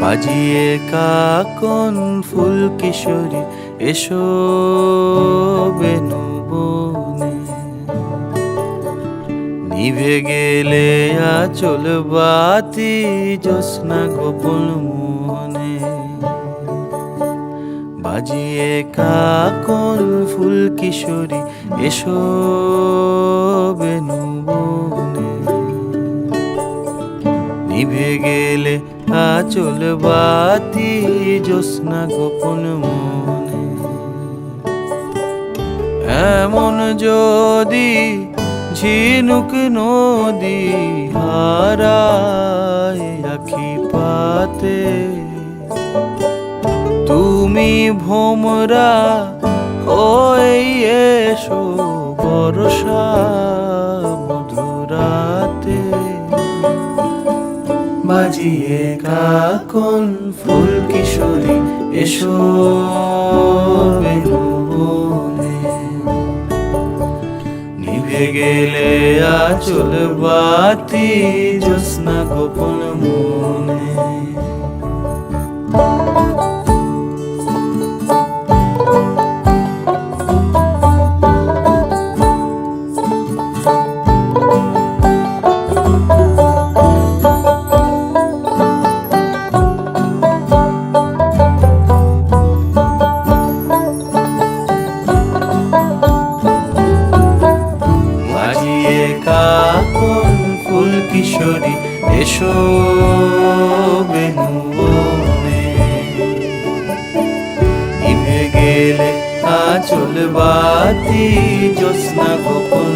বাজিয়ে কাকন ফুল কিশোরী এসো বেনু বনে নিভে গেলে আচল বাতি জ্যোৎস্না গোপন মনে। বাজিয়ে কাকন ফুল কিশোরী, এসো বেনু বনে নিভে গেলে আচল বাতি, জ্যোৎস্না গোপন মনে। এমন যদি ঝিনুক নদী হারায় আখি পাতে তুমি ভোমরা হয়ে এসো বর্ষা মধুরাতে। বাজিয়ে কাকন ফুল কিশোরী, এসো নিভে গেলে আচল বাতি, জ্যোৎস্না গোপন মনে। কাকন ফুল কিশোরী? এসো বেনুবনে। ইভে গেলে আচল বাতি জ্যোৎস্না গোপন